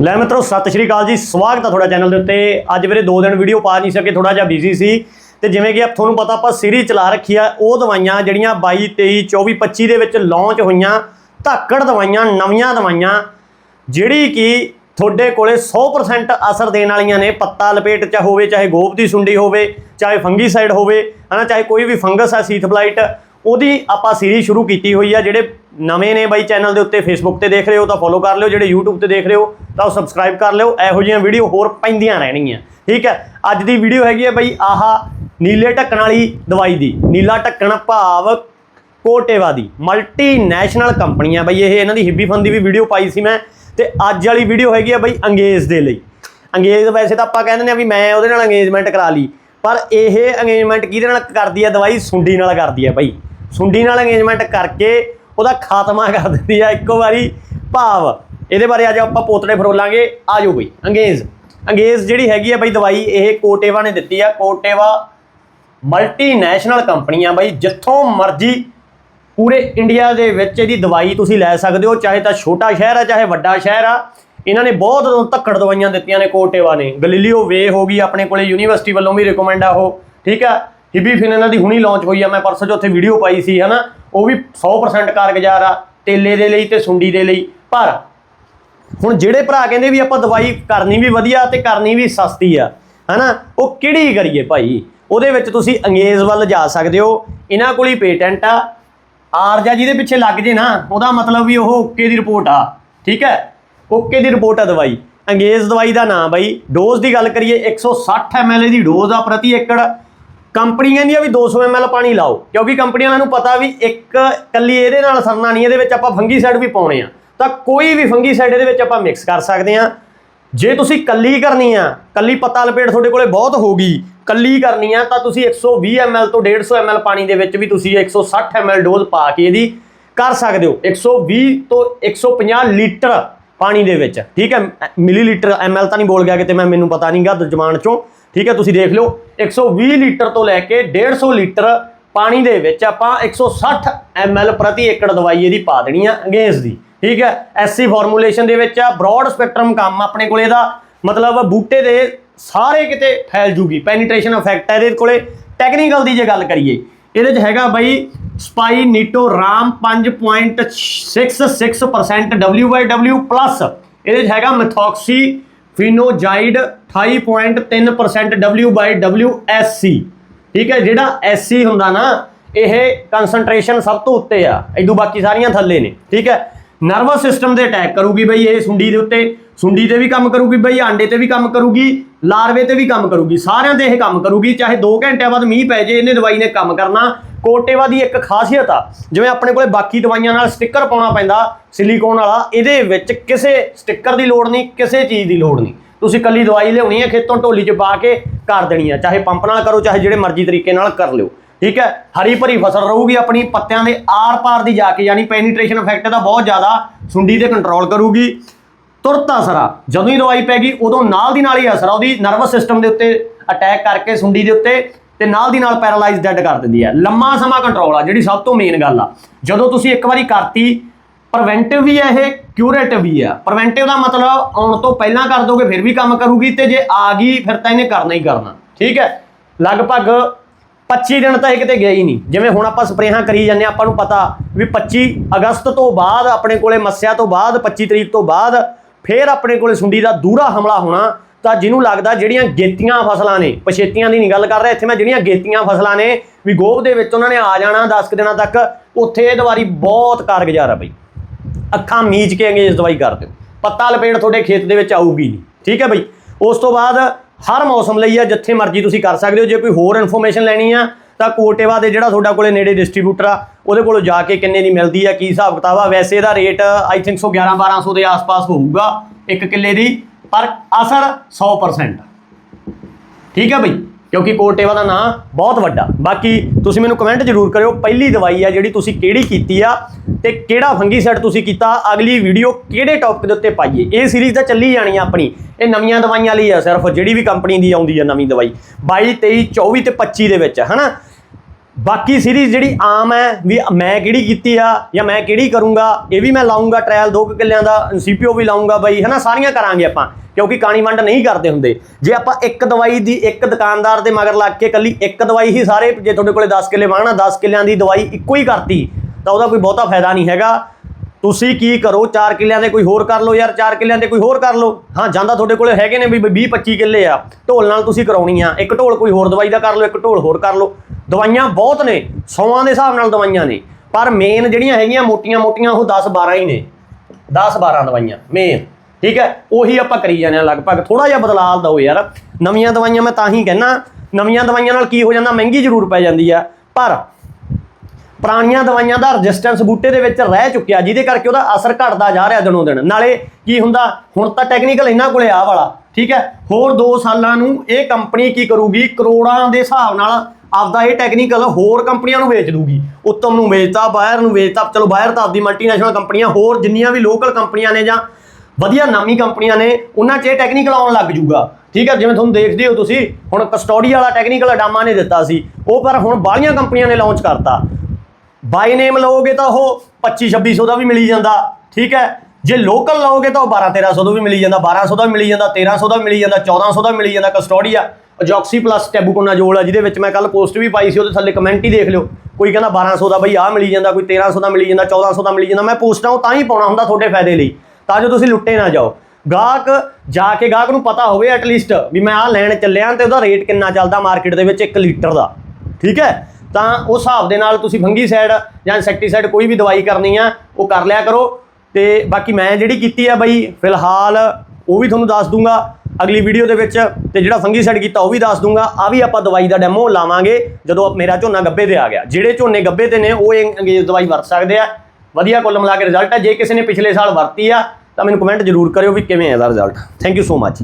ਲੈ ਮਿੱਤਰੋ, ਸਤਿ ਸ਼੍ਰੀ ਅਕਾਲ ਜੀ। ਸਵਾਗਤ ਹੈ ਤੁਹਾਡਾ ਚੈਨਲ ਦੇ ਉੱਤੇ। ਅੱਜ ਵੀਰੇ 2 ਦਿਨ ਵੀਡੀਓ ਪਾ ਨਹੀਂ ਸਕੇ ਥੋੜਾ ਜਿਹਾ ਬਿਜ਼ੀ ਸੀ। ਤੇ ਜਿਵੇਂ ਕਿ ਆਪ ਤੁਹਾਨੂੰ ਪਤਾ, ਆਪਾਂ ਸੀਰੀਜ਼ ਚਲਾ ਰੱਖੀ ਆ। ਉਹ ਦਵਾਈਆਂ ਜਿਹੜੀਆਂ 22 23 24 25 ਦੇ ਵਿੱਚ ਲਾਂਚ ਹੋਈਆਂ, ਧਾਕੜ ਦਵਾਈਆਂ, ਨਵੀਆਂ ਦਵਾਈਆਂ, ਜਿਹੜੀ ਕਿ ਤੁਹਾਡੇ ਕੋਲੇ 100% ਅਸਰ ਦੇਣ ਵਾਲੀਆਂ ਨੇ। ਪੱਤਾ ਲਪੇਟ ਚ ਹੋਵੇ, ਚਾਹੇ ਗੋਭ ਦੀ ਸੁੰਡੀ ਹੋਵੇ, ਚਾਹੇ ਫੰਗੀਸਾਈਡ ਹੋਵੇ, ਹਨਾ, ਚਾਹੇ ਕੋਈ ਵੀ ਫੰਗਸ ਆ ਸੀਥਬਲਾਈਟ ਉਹਦੀ ਆਪਾਂ ਸੀਰੀਜ਼ ਸ਼ੁਰੂ ਕੀਤੀ ਹੋਈ ਆ, ਜਿਹੜੇ ਨਵੇਂ ਨੇ ਬਾਈ ਚੈਨਲ ਦੇ ਉੱਤੇ ਫੇਸਬੁੱਕ ਤੇ ਦੇਖ ਰਹੇ ਹੋ ਤਾਂ ਫੋਲੋ ਕਰ ਲਿਓ, ਜਿਹੜੇ YouTube ਤੇ ਦੇਖ ਰਹੇ ਹੋ ਤਾਂ ਉਹ ਸਬਸਕ੍ਰਾਈਬ ਕਰ ਲਿਓ, ਇਹੋ ਜਿਹੀਆਂ ਵੀਡੀਓ ਹੋਰ ਪੈਂਦੀਆਂ ਰਹਿਣਗੀਆਂ, ਠੀਕ ਹੈ? ਅੱਜ ਦੀ ਵੀਡੀਓ ਹੈਗੀ ਹੈ ਬਾਈ ਆਹਾ ਨੀਲੇ ਢੱਕਣ ਵਾਲੀ ਦਵਾਈ ਦੀ, ਨੀਲਾ ਢੱਕਣ ਭਾਵ ਕੋਟੇਵਾ ਦੀ ਮਲਟੀਨੈਸ਼ਨਲ ਕੰਪਨੀ ਆ ਬਈ ਇਹ, ਇਹਨਾਂ ਦੀ ਹਿੱਬੀ ਫੰਡ ਦੀ ਵੀ ਵੀਡੀਓ ਪਾਈ ਸੀ ਮੈਂ, ਤੇ ਅੱਜ ਵਾਲੀ ਵੀਡੀਓ ਹੈਗੀ ਆ ਬਈ ਅੰਗੇਜ਼ ਦੇ ਲਈ। ਅੰਗੇਜ਼ ਵੈਸੇ ਤਾਂ ਆਪਾਂ ਕਹਿੰਦੇ ਨੇ ਵੀ ਮੈਂ ਉਹਦੇ ਨਾਲ ਅੰਗੇਜਮੈਂਟ ਕਰਾ ਲਈ, ਪਰ ਇਹ ਅੰਗੇਜਮੈਂਟ ਕਿਹਦੇ ਨਾਲ ਕਰਦੀ ਆ? ਦਵਾਈ ਸੁੰਡੀ ਨਾਲ ਕਰਦੀ ਆ ਬਈ। ਸੁੰਡੀ ਨਾਲ ਅੰਗੇਜਮੈਂਟ ਕਰਕੇ ਉਹਦਾ ਖਾਤਮਾ ਕਰ ਦਿੰਦੀ ਆ ਇੱਕੋ ਵਾਰੀ। ਭਾਵ ਇਹਦੇ ਬਾਰੇ ਅੱਜ ਆਪਾਂ ਪੋਤੜੇ ਫਰੋਲਾਂਗੇ। ਆ ਆਜੋ ਬਈ ਅੰਗੇਜ਼ ਅੰਗੇਜ਼ ਜਿਹੜੀ ਹੈਗੀ ਆ ਬਈ ਦਵਾਈ, ਇਹ ਕੋਟੇਵਾ ਨੇ ਦਿੱਤੀ ਆ। ਕੋਟੇਵਾ ਮਲਟੀਨੈਸ਼ਨਲ ਕੰਪਨੀ ਆ ਬਾਈ, ਜਿੱਥੋਂ ਮਰਜ਼ੀ ਪੂਰੇ ਇੰਡੀਆ ਦੇ ਵਿੱਚ ਇਹਦੀ ਦਵਾਈ ਤੁਸੀਂ ਲੈ ਸਕਦੇ ਹੋ, ਚਾਹੇ ਤਾਂ ਛੋਟਾ ਸ਼ਹਿਰ ਆ, ਚਾਹੇ ਵੱਡਾ ਸ਼ਹਿਰ ਆ। ਇਹਨਾਂ ਨੇ ਬਹੁਤ ਧੱਕੜ ਦਵਾਈਆਂ ਦਿੱਤੀਆਂ ਨੇ ਕੋਟੇਵਾ ਨੇ। ਗਲੀਲੀਓ ਵੇ ਹੋ ਗਈ, ਆਪਣੇ ਕੋਲੇ ਯੂਨੀਵਰਸਿਟੀ ਵੱਲੋਂ ਵੀ ਰਿਕਮੈਂਡ ਆ ਉਹ। ਠੀਕ ਆ? ਹਿਬੀ ਫਿਨ ਇਹਨਾਂ ਦੀ ਹੁਣੀ ਲਾਂਚ ਹੋਈ ਆ, ਮੈਂ ਪਰਸੋਂ ਜੋ ਉੱਥੇ ਵੀਡੀਓ ਪਾਈ ਸੀ, ਹਨਾ, ਉਹ ਵੀ 100% ਕਾਰਗੁਜ਼ਾਰ ਆ, ਤੇਲੇ ਦੇ ਲਈ ਤੇ ਸੁੰਡੀ ਦੇ ਲਈ। ਪਰ ਹੁਣ ਜਿਹੜੇ ਭਰਾ ਕਹਿੰਦੇ ਵੀ ਆਪਾਂ ਦਵਾਈ ਕਰਨੀ ਵੀ ਵਧੀਆ ਤੇ ਕਰਨੀ ਵੀ ਸਸਤੀ ਆ, ਹਨਾ, ਉਹ ਕਿਹੜੀ ਕਰੀਏ ਭਾਈ? ਉਹਦੇ ਵਿੱਚ ਤੁਸੀਂ ਅੰਗੇਜ਼ ਵੱਲ ਜਾ ਸਕਦੇ ਹੋ। ਇਹਨਾਂ ਕੋਲ ਹੀ ਪੇਟੈਂਟ ਆ। ਆਰਜਾ ਜਿਹਦੇ ਪਿੱਛੇ ਲੱਗ ਜੇ ਨਾ, ਉਹਦਾ ਮਤਲਬ ਵੀ ਉਹ ਓਕੇ ਦੀ ਰਿਪੋਰਟ ਆ, ਠੀਕ ਹੈ? ਓਕੇ ਦੀ ਰਿਪੋਰਟ ਆ ਦਵਾਈ। ਅੰਗੇਜ਼ ਦਵਾਈ ਦਾ ਨਾਮ ਬਾਈ। ਡੋਜ਼ ਦੀ ਗੱਲ ਕਰੀਏ 160 ml ਦੀ ਡੋਜ਼ ਆ ਪ੍ਰਤੀ ਏਕੜ। ਕੰਪਨੀ ਕਹਿੰਦੀ ਆ ਵੀ 200 ml ਪਾਣੀ ਲਾਓ, ਕਿਉਂਕਿ ਕੰਪਨੀ ਵਾਲਿਆਂ ਨੂੰ ਪਤਾ ਵੀ ਇੱਕ ਕੱਲੀ ਇਹਦੇ ਨਾਲ ਸਰਨਾ ਨਹੀਂ, ਇਹਦੇ ਵਿੱਚ ਆਪਾਂ ਫੰਗੀਸਾਈਡ ਵੀ ਪਾਉਣੇ ਆ। ਤਾਂ ਕੋਈ ਵੀ ਫੰਗੀਸਾਈਡ ਇਹਦੇ ਵਿੱਚ ਆਪਾਂ ਮਿਕਸ ਕਰ ਸਕਦੇ ਆ। ਜੇ ਤੁਸੀਂ ਕੱਲੀ ਕਰਨੀ ਆ ਕੱਲੀ ਪੱਤਾ ਲਪੇਟ ਤੁਹਾਡੇ ਕੋਲੇ ਬਹੁਤ ਹੋਗੀ ਕੱਲੀ ਕਰਨੀ ਆ, ਤਾਂ ਤੁਸੀਂ 120 ml ਤੋਂ 150 ml ਪਾਣੀ ਦੇ ਵਿੱਚ ਵੀ ਤੁਸੀਂ 160 ml ਡੋਜ਼ ਪਾ ਕੇ ਇਹਦੀ ਕਰ ਸਕਦੇ ਹੋ। 120 ਤੋਂ 150 ਲੀਟਰ ਪਾਣੀ ਦੇ ਵਿੱਚ, ਠੀਕ ਹੈ? ਮਿਲੀਲੀਟਰ ml ਤਾਂ ਨਹੀਂ ਬੋਲ ਗਿਆ ਕਿਤੇ ਮੈਂ, ਮੈਨੂੰ ਪਤਾ ਨਹੀਂਗਾ ਜ਼ਬਾਨ ਚੋਂ। ਠੀਕ ਹੈ, ਤੁਸੀਂ ਦੇਖ ਲਓ 120 ਲੀਟਰ ਤੋਂ ਲੈ ਕੇ 150 ਲੀਟਰ ਪਾਣੀ ਦੇ ਵਿੱਚ ਆਪਾਂ 160 ml ਪ੍ਰਤੀ ਏਕੜ ਦਵਾਈ ਇਹਦੀ ਪਾ ਦੇਣੀ ਆ ਅੰਗੇਜ਼ ਦੀ, ਠੀਕ ਹੈ ਐਸਸੀ ਫਾਰਮੂਲੇਸ਼ਨ ਦੇ ਵਿੱਚ ਆ, ਬ੍ਰੌਡ ਸਪੈਕਟਰਮ ਕੰਮ ਆਪਣੇ ਕੋਲੇ ਦਾ, ਮਤਲਬ ਬੂਟੇ ਦੇ ਸਾਰੇ ਕਿਤੇ ਫੈਲ ਜੂਗੀ, ਪੈਨੀਟ੍ਰੇਸ਼ਨ ਇਫੈਕਟ ਹੈ ਇਹਦੇ ਕੋਲੇ, ਟੈਕਨੀਕਲ ਦੀ ਜੇ ਗੱਲ ਕਰੀਏ, ਇਹਦੇ 'ਚ ਹੈਗਾ ਬਾਈ ਸਪਾਈ ਨੀਟੋ ਰਾਮ 5.66% WYW ਪਲੱਸ ਇਹਦੇ 'ਚ ਹੈਗਾ ਮਿਥੋਕਸੀ ਫਿਨੋਜਾਈਡ 28.3% WYWSC ਠੀਕ ਹੈ, ਜਿਹੜਾ SC ਹੁੰਦਾ ਨਾ, ਇਹ ਕਨਸੈਂਟਰੇਸ਼ਨ ਸਭ ਤੋਂ ਉੱਤੇ ਆ। ਇਦੋਂ ਬਾਕੀ ਸਾਰੀਆਂ ਥੱਲੇ ਨੇ, ਠੀਕ ਹੈ। ਨਰਵਸ ਸਿਸਟਮ ਦੇ ਅਟੈਕ ਕਰੂਗੀ ਬਈ ਇਹ ਸੁੰਡੀ ਦੇ ਉੱਤੇ। ਸੁੰਡੀ ਤੇ ਵੀ ਕੰਮ ਕਰੂਗੀ ਬਈ, ਆਂਡੇ ਤੇ ਵੀ ਕੰਮ ਕਰੂਗੀ, ਲਾਰਵੇ ਤੇ ਵੀ ਕੰਮ ਕਰੂਗੀ। ਸਾਰਿਆਂ ਤੇ ਇਹ ਕੰਮ ਕਰੂਗੀ, ਚਾਹੇ 2 ਘੰਟਿਆਂ ਬਾਅਦ ਮੀਂਹ ਪੈ ਜੇ, ਇਹਨੇ ਦਵਾਈ ਨੇ ਕੰਮ ਕਰਨਾ। ਕੋਟੇਵਾ ਦੀ ਇੱਕ ਖਾਸੀਅਤ ਆ, ਜਿਵੇਂ ਆਪਣੇ ਕੋਲੇ ਬਾਕੀ ਦਵਾਈਆਂ ਨਾਲ ਸਟicker ਪਾਉਣਾ ਪੈਂਦਾ, ਸਿਲੀਕੋਨ ਵਾਲਾ, ਇਹਦੇ ਵਿੱਚ ਕਿਸੇ ਸਟicker ਦੀ ਲੋੜ ਨਹੀਂ, ਕਿਸੇ ਚੀਜ਼ ਦੀ ਲੋੜ ਨਹੀਂ। ਤੁਸੀਂ ਕੱਲੀ ਦਵਾਈ ਲਿਆਉਣੀ ਹੈ ਖੇਤੋਂ ਢੋਲੀ 'ਚ ਪਾ ਕੇ ਕਰ ਦੇਣੀ ਆ, ਚਾਹੇ ਪੰਪ ਨਾਲ ਕਰੋ, ਚਾਹੇ ਜਿਹੜੇ ਮਰਜ਼ੀ ਤਰੀਕੇ ਨਾਲ ਕਰ ਲਿਓ। ਠੀਕ ਹੈ? ਹਰੀ ਭਰੀ ਫਸਲ ਰਹੂਗੀ ਆਪਣੀ, ਪੱਤਿਆਂ ਦੇ ਆਰ-ਪਾਰ ਦੀ ਜਾ ਕੇ, ਯਾਨੀ ਪੈਨੀਟ੍ਰੇਸ਼ਨ ਇਫੈਕਟ ਦਾ ਬਹੁਤ ਜ਼ਿਆਦਾ ਸੁੰਡੀ ਤੇ ਕੰਟਰੋਲ ਕਰੂਗੀ। ਤੁਰਤ ਅਸਰ ਆ ਜਦੋਂ ਹੀ ਦਵਾਈ ਪੈ ਗਈ, ਉਦੋਂ ਨਾਲ ਦੀ ਨਾਲ ਹੀ ਅਸਰ ਆ, ਉਹਦੀ ਨਰਵਸ ਸਿਸਟਮ ਦੇ ਉੱਤੇ ਅਟੈਕ ਕਰਕੇ ਸੁੰਡੀ ਦੇ ਉੱਤੇ ਤੇ ਨਾਲ ਦੀ ਨਾਲ ਪੈਰਾਲਾਈਜ਼ ਡੈੱਡ ਕਰ ਦਿੰਦੀ ਹੈ। ਲੰਮਾ ਸਮਾਂ ਕੰਟਰੋਲ ਆ ਜਿਹੜੀ ਸਭ ਤੋਂ ਮੇਨ ਗੱਲ ਆ। ਜਦੋਂ ਤੁਸੀਂ ਇੱਕ ਵਾਰੀ ਕਰਤੀ ਪ੍ਰੀਵੈਂਟਿਵ ਵੀ ਹੈ ਇਹ ਕਿਊਰੇਟਿਵ ਵੀ ਆ ਪ੍ਰੀਵੈਂਟਿਵ ਦਾ ਮਤਲਬ ਆਉਣ ਤੋਂ ਪਹਿਲਾਂ ਕਰ ਦੋਗੇ ਫਿਰ ਵੀ ਕੰਮ ਕਰੂਗੀ ਤੇ ਜੇ ਆ ਗਈ ਫਿਰ ਤਾਂ ਇਹਨੇ ਕਰਨਾ ਹੀ ਕਰਨਾ। ਠੀਕ ਹੈ? ਲਗਭਗ 25 ਦਿਨ ਤਾਂ ਇਹ ਕਿਤੇ ਗਿਆ ਹੀ ਨਹੀਂ। ਜਿਵੇਂ ਹੁਣ ਆਪਾਂ ਸਪਰੇਹਾਂ ਕਰੀ ਜਾਂਦੇ ਹਾਂ, ਆਪਾਂ ਨੂੰ ਪਤਾ ਵੀ 25 ਅਗਸਤ ਤੋਂ ਬਾਅਦ ਆਪਣੇ ਕੋਲੇ ਮੱਸਿਆ ਤੋਂ ਬਾਅਦ 25 ਤਰੀਕ ਤੋਂ ਬਾਅਦ ਫੇਰ ਆਪਣੇ ਕੋਲੇ ਸੁੰਡੀ ਦਾ ਦੂਰਾ ਹਮਲਾ ਹੋਣਾ ਤਾਂ ਜਿਹਨੂੰ ਲੱਗਦਾ ਜਿਹੜੀਆਂ ਗੇਤੀਆਂ ਫਸਲਾਂ ਨੇ, ਪਛੇਤੀਆਂ ਦੀ ਨਹੀਂ ਗੱਲ ਕਰ ਰਿਹਾ, ਇੱਥੇ ਮੈਂ ਜਿਹੜੀਆਂ ਗੇਤੀਆਂ ਫਸਲਾਂ ਨੇ, ਵੀ ਗੋਭ ਦੇ ਵਿੱਚ ਉਹਨਾਂ ਨੇ ਆ ਜਾਣਾ 10 ਕੁ ਦਿਨਾਂ ਤੱਕ, ਉੱਥੇ ਇਹ ਦਵਾਈ ਬਹੁਤ ਕਾਰਗੁਜ਼ਾਰ ਆ ਬਈ। ਅੱਖਾਂ ਮੀਚ ਕੇ ਅੰਗੇਜ਼ ਦਵਾਈ ਕਰ ਦਿਓ ਪੱਤਾ ਲਪੇਟ ਤੁਹਾਡੇ ਖੇਤ ਦੇ ਵਿੱਚ ਆਊਗੀ ਨਹੀਂ, ਠੀਕ ਹੈ ਬਈ? ਉਸ ਤੋਂ ਬਾਅਦ ਹਰ ਮੌਸਮ ਲਈ ਆ, ਜਿੱਥੇ ਮਰਜ਼ੀ ਤੁਸੀਂ ਕਰ ਸਕਦੇ ਹੋ, ਜੇ ਕੋਈ ਹੋਰ ਇਨਫੋਰਮੇਸ਼ਨ ਲੈਣੀ ਆ, ਤਾਂ ਕੋਟੇਵਾ ਦੇ ਜਿਹੜਾ ਤੁਹਾਡਾ ਕੋਲੇ ਨੇੜੇ ਡਿਸਟ੍ਰੀਬਿਊਟਰ ਆ, ਉਹਦੇ ਕੋਲੋਂ ਜਾ ਕੇ ਕਿੰਨੇ ਦੀ ਮਿਲਦੀ ਆ, ਕੀ ਹਿਸਾਬ ਕਿਤਾਬ ਆ, ਵੈਸੇ ਇਹਦਾ ਰੇਟ ਆਈ ਥਿੰਕ ਸੋ 11 1200 ਦੇ ਆਸ-ਪਾਸ ਹੋਊਗਾ, ਇੱਕ ਕਿੱਲੇ ਦੀ। ਪਰ ਅਸਰ 100% ਠੀਕ ਹੈ ਬਈ? ਕਿਉਂਕਿ ਕੋਟੇਵਾ ਦਾ ਨਾਂ ਬਹੁਤ ਵੱਡਾ। ਬਾਕੀ ਤੁਸੀਂ ਮੈਨੂੰ ਕਮੈਂਟ ਜ਼ਰੂਰ ਕਰਿਓ, ਪਹਿਲੀ ਦਵਾਈ ਆ ਜਿਹੜੀ ਤੁਸੀਂ ਕਿਹੜੀ ਕੀਤੀ ਆ ਤੇ ਕਿਹੜਾ ਫੰਗੀਸਾਈਡ ਤੁਸੀਂ ਕੀਤਾ, ਅਗਲੀ ਵੀਡੀਓ ਕਿਹੜੇ ਟੌਪਿਕ ਦੇ ਉੱਤੇ ਪਾਈਏ। ਇਹ ਸੀਰੀਜ਼ ਤਾਂ ਚੱਲੀ ਜਾਣੀ ਆ ਆਪਣੀ। ਇਹ ਨਵੀਆਂ ਦਵਾਈਆਂ ਲਈ ਆ ਸਿਰਫ, ਜਿਹੜੀ ਵੀ ਕੰਪਨੀ ਦੀ ਆਉਂਦੀ ਆ ਨਵੀਂ ਦਵਾਈ। 22 23 24 ਤੇ 25 ਦੇ ਵਿੱਚ, ਹਨਾ? ਬਾਕੀ ਸੀਰੀਜ਼ ਜਿਹੜੀ ਆਮ ਹੈ, ਵੀ ਮੈਂ ਕਿਹੜੀ ਕੀਤੀ ਆ ਜਾਂ ਮੈਂ ਕਿਹੜੀ ਕਰੂੰਗਾ, ਇਹ ਵੀ ਮੈਂ ਲਾਉਂਗਾ ਟ੍ਰਾਇਲ ਦੋ ਕੁ ਕਿੱਲਿਆਂ ਦਾ ਸੀਪੀਓ ਵੀ ਲਾਉਂਗਾ ਬਾਈ, ਹਨਾ, ਸਾਰੀਆਂ ਕਰਾਂਗੇ ਆਪਾਂ, ਕਿਉਂਕਿ ਕਾਣੀ ਵੰਡ ਨਹੀਂ ਕਰਦੇ ਹੁੰਦੇ। ਜੇ ਆਪਾਂ ਇੱਕ ਦਵਾਈ ਦੀ, ਇੱਕ ਦੁਕਾਨਦਾਰ ਦੇ ਮਗਰ ਲੱਗ ਕੇ ਕੱਲੀ ਇੱਕ ਦਵਾਈ ਹੀ ਸਾਰੇ, ਜੇ ਤੁਹਾਡੇ ਕੋਲੇ 10 ਕਿੱਲੇ ਵਾਹਣਾ 10 ਕਿੱਲਿਆਂ ਦੀ ਦਵਾਈ ਇੱਕੋ ਹੀ ਕਰਤੀ, ਤਾਂ ਉਹਦਾ ਕੋਈ ਬਹੁਤਾ ਫਾਇਦਾ ਨਹੀਂ ਹੈਗਾ। ਤੁਸੀਂ ਕੀ ਕਰੋ 4 ਕਿੱਲਿਆਂ ਦੇ ਕੋਈ ਹੋਰ ਕਰ ਲਓ ਯਾਰ 4 ਕਿੱਲਿਆਂ ਦੇ ਕੋਈ ਹੋਰ ਕਰ ਲਓ। ਹਾਂ ਜਾਂਦਾ ਤੁਹਾਡੇ ਕੋਲੇ ਹੈਗੇ ਨੇ ਵੀ 20 25 ਕਿੱਲੇ ਆ, ਢੋਲ ਨਾਲ ਤੁਸੀਂ ਕਰਾਉਣੀ ਆ, ਇੱਕ ਢੋਲ ਕੋਈ ਹੋਰ ਦਵਾਈ ਦਾ ਕਰ ਲਓ, ਇੱਕ ਢੋਲ ਹੋਰ ਕਰ ਲਓ। ਦਵਾਈਆਂ ਬਹੁਤ ਨੇ, ਸੌਆਂ ਦੇ ਹਿਸਾਬ ਨਾਲ ਦਵਾਈਆਂ ਨੇ, ਪਰ ਮੇਨ ਜਿਹੜੀਆਂ ਹੈਗੀਆਂ ਮੋਟੀਆਂ-ਮੋਟੀਆਂ ਉਹ 10 12 ਹੀ ਨੇ 10 12 ਦਵਾਈਆਂ ਮੇਨ ਠੀਕ ਹੈ, ਉਹੀ ਆਪਾਂ ਕਰੀ ਜਾਂਦੇ ਆ ਲਗਭਗ ਥੋੜਾ ਜਿਹਾ ਬਦਲਾਅ ਦਿਓ ਯਾਰ, ਨਵੀਆਂ ਦਵਾਈਆਂ ਮੈਂ ਤਾਂ ਹੀ ਕਹਿਣਾ ਨਵੀਆਂ ਦਵਾਈਆਂ ਨਾਲ ਕੀ ਹੋ ਜਾਂਦਾ, ਮਹਿੰਗੀ ਜ਼ਰੂਰ ਪੈ ਜਾਂਦੀ ਆ, ਪਰ ਪੁਰਾਣੀਆਂ ਦਵਾਈਆਂ ਦਾ ਰੈਜ਼ਿਸਟੈਂਸ ਬੂਟੇ ਦੇ ਵਿੱਚ ਰਹਿ ਚੁੱਕਿਆ, ਜਿਹਦੇ ਕਰਕੇ ਉਹਦਾ ਅਸਰ ਘਟਦਾ ਜਾ ਰਿਹਾ ਦਿਨੋਂ ਦਿਨ, ਨਾਲੇ ਕੀ ਹੁੰਦਾ, ਹੁਣ ਤਾਂ ਟੈਕਨੀਕਲ ਇਹਨਾਂ ਕੋਲੇ ਆ ਵਾਲਾ, ਠੀਕ ਹੈ, ਹੋਰ 2 ਸਾਲਾਂ ਨੂੰ ਇਹ ਕੰਪਨੀ ਕੀ ਕਰੂਗੀ, ਕਰੋੜਾਂ ਦੇ ਹਿਸਾਬ ਨਾਲ ਆਪਦਾ ਇਹ ਟੈਕਨੀਕਲ ਹੋਰ ਕੰਪਨੀਆਂ ਨੂੰ ਵੇਚ ਦੂਗੀ ਉੱਤਮ ਨੂੰ ਵੇਚਤਾ ਬਾਹਰ ਨੂੰ ਵੇਚਤਾ, ਚਲੋ ਬਾਹਰ ਤਾਂ ਆਪਦੀ ਮਲਟੀਨੈਸ਼ਨਲ ਕੰਪਨੀਆਂ, ਹੋਰ ਜਿੰਨੀਆਂ ਵੀ ਲੋਕਲ ਕੰਪਨੀਆਂ ਨੇ ਜਾਂ ਵਧੀਆ ਨਾਮੀ ਕੰਪਨੀਆਂ ਨੇ, ਉਹਨਾਂ 'ਚ ਇਹ ਟੈਕਨੀਕਲ ਆਉਣ ਲੱਗ ਜੂਗਾ ਠੀਕ ਹੈ, ਜਿਵੇਂ ਤੁਹਾਨੂੰ ਦੇਖਦੇ ਹੋ ਤੁਸੀਂ, ਹੁਣ ਕਸਟੋਡੀ ਵਾਲਾ ਟੈਕਨੀਕਲ ਅਡਾਮਾ ਨੇ ਦਿੱਤਾ ਸੀ, ਉਹ ਪਰ ਹੁਣ ਬਾਹਲੀਆਂ ਕੰਪਨੀਆਂ ਨੇ ਲਾਂਚ ਕਰਤਾ। ਬਾਈ ਨੇਮ ਲਓਗੇ ਤਾਂ ਉਹ 25 2600 ਦਾ ਵੀ ਮਿਲੀ ਜਾਂਦਾ, ਠੀਕ ਹੈ। ਜੇ ਲੋਕਲ ਲਓਗੇ ਤਾਂ ਉਹ 12 1300 ਦਾ ਵੀ ਮਿਲੀ ਜਾਂਦਾ 1200 ਦਾ ਵੀ ਮਿਲੀ ਜਾਂਦਾ 1300 ਦਾ ਮਿਲੀ ਜਾਂਦਾ 1400 ਦਾ ਮਿਲੀ ਜਾਂਦਾ ਕਸਟੋਡੀਆ ਅਜੋਕਸੀ ਪਲੱਸ ਟੈਬੂਕੋਨਾਜੋਲ ਆ, ਜਿਹਦੇ ਵਿੱਚ ਮੈਂ ਕੱਲ ਪੋਸਟ ਵੀ ਪਾਈ ਸੀ, ਉਹਦੇ ਥੱਲੇ ਕਮੈਂਟ ਹੀ ਦੇਖ ਲਿਓ। ਕੋਈ ਕਹਿੰਦਾ 1200 ਦਾ ਬਈ ਆਹ ਮਿਲੀ ਜਾਂਦਾ, ਕੋਈ 1300 ਦਾ ਮਿਲੀ ਜਾਂਦਾ 1400 ਦਾ ਮਿਲੀ ਜਾਂਦਾ, ਮੈਂ ਪੋਸਟਾਂ ਉਹ ਤਾਂ ਹੀ ਪਾਉਣਾ ਹੁੰਦਾ ਤੁਹਾਡੇ ਫਾਇਦੇ ਲਈ। ਤਾਂ ਜੋ ਤੁਸੀਂ ਲੁੱਟੇ ਨਾ ਜਾਓ। ਗਾਹਕ ਜਾ ਕੇ ਗਾਹਕ ਨੂੰ ਪਤਾ ਹੋਵੇ ਐਟਲੀਸਟ ਵੀ ਮੈਂ ਆਹ ਲੈਣ ਚੱਲਿਆ ਤੇ ਉਹਦਾ ਰੇਟ ਕਿੰਨਾ ਚੱਲਦਾ ਮਾਰਕੀਟ ਦੇ ਵਿੱਚ 1 ਲੀਟਰ ਦਾ। ਠੀਕ ਹੈ? ਤਾਂ ਉਸ ਹਿਸਾਬ ਦੇ ਨਾਲ ਤੁਸੀਂ ਫੰਗੀਸਾਈਡ ਜਾਂ ਇਨਸੈਕਟੀਸਾਈਡ ਕੋਈ ਵੀ ਦਵਾਈ ਕਰਨੀ ਆ, ਉਹ ਕਰ ਲਿਆ ਕਰੋ। ਤੇ ਬਾਕੀ ਮੈਂ ਜਿਹੜੀ ਕੀਤੀ ਆ ਬਈ, ਫਿਲਹਾਲ ਉਹ ਵੀ ਤੁਹਾਨੂੰ ਦੱਸ ਦੂੰਗਾ। ਅਗਲੀ ਵੀਡੀਓ ਦੇ ਵਿੱਚ ਤੇ ਜਿਹੜਾ ਫੰਗੀਸਾਈਡ ਕੀਤਾ ਉਹ ਵੀ ਦੱਸ ਦੂੰਗਾ। ਆ ਵੀ ਆਪਾਂ ਦਵਾਈ ਦਾ ਡੈਮੋ ਲਾਵਾਂਗੇ, ਜਦੋਂ ਮੇਰਾ ਝੋਨਾ ਗੱਬੇ ਤੇ ਆ ਗਿਆ। ਜਿਹੜੇ ਝੋਨੇ ਗੱਬੇ ਤੇ ਨੇ, ਉਹ ਇਹ ਅੰਗੇਜ਼ ਦਵਾਈ ਵਰਤ ਸਕਦੇ ਆ। ਵਧੀਆ ਕੁੱਲ ਮਿਲਾ ਕੇ ਰਿਜ਼ਲਟ ਹੈ ਜੇ ਕਿਸੇ ਨੇ ਪਿਛਲੇ ਸਾਲ ਵਰਤੀ ਆ, ਤਾਂ ਮੈਨੂੰ ਕਮੈਂਟ ਜ਼ਰੂਰ ਕਰਿਓ ਵੀ ਕਿਵੇਂ ਹੈ ਇਹਦਾ result thank you so much